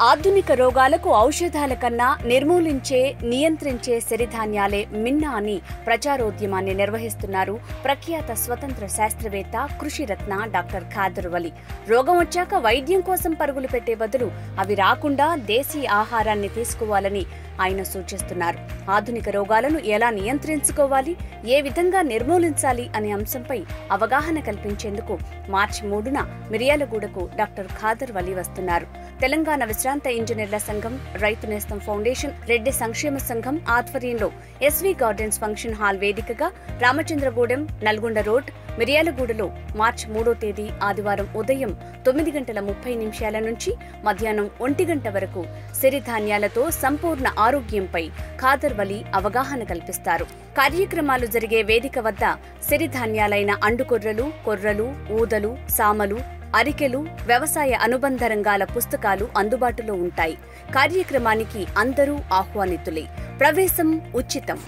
ఆధునిక రోగాలకు ఔషధాల కన్నా నిర్మూలించే నియంత్రించే సిరిధాన్యాలే మిన్న అని ప్రచారోద్యమాన్ని నిర్వహిస్తున్నారు ప్రఖ్యాత స్వతంత్ర శాస్త్రవేత్త కృషిరత్న డాక్టర్ ఖాదర్ వలి రోగం వచ్చాక వైద్యం కోసం పరుగులు పెట్టే బదులు అవి రాకుండా దేశీ ఆహారాన్ని తీసుకోవాలని ఆయన సూచిస్తున్నారు. ఆధునిక రోగాలను ఎలా నియంత్రించుకోవాలి ఏ విధంగా నిర్మూలించాలి అనే అంశంపై అవగాహన కల్పించేందుకు మార్చి మూడున మిర్యాలగూడకు డాక్టర్ ఖాదర్ వలి వస్తున్నారు. తెలంగాణ విశ్రాంత ఇంజనీర్ల సంఘం రైతు నేస్తం ఫౌండేషన్ రెడ్డి సంక్షేమ సంఘం ఆధ్వర్యంలో ఎస్వి గార్డెన్స్ ఫంక్షన్ హాల్ వేదికగా రామచంద్రగూడెం నల్గొండ రోడ్ మిర్యాలగూడలో మార్చి మూడో తేదీ ఆదివారం ఉదయం తొమ్మిది గంటల ముప్పై నిమిషాల నుంచి మధ్యాహ్నం ఒంటి గంట వరకు సిరిధాన్యాలతో సంపూర్ణ ఆరోగ్యంపై ఖాదర్ వలి అవగాహన కల్పిస్తారు. కార్యక్రమాలు జరిగే వేదిక వద్ద సిరిధాన్యాలైన అండుకొర్రలు కొర్రలు ఊదలు సామలు అరికెలు వ్యవసాయ అనుబంధ రంగాల పుస్తకాలు అందుబాటులో ఉంటాయి. కార్యక్రమానికి అందరూ ఆహ్వానితులే. ప్రవేశం ఉచితం.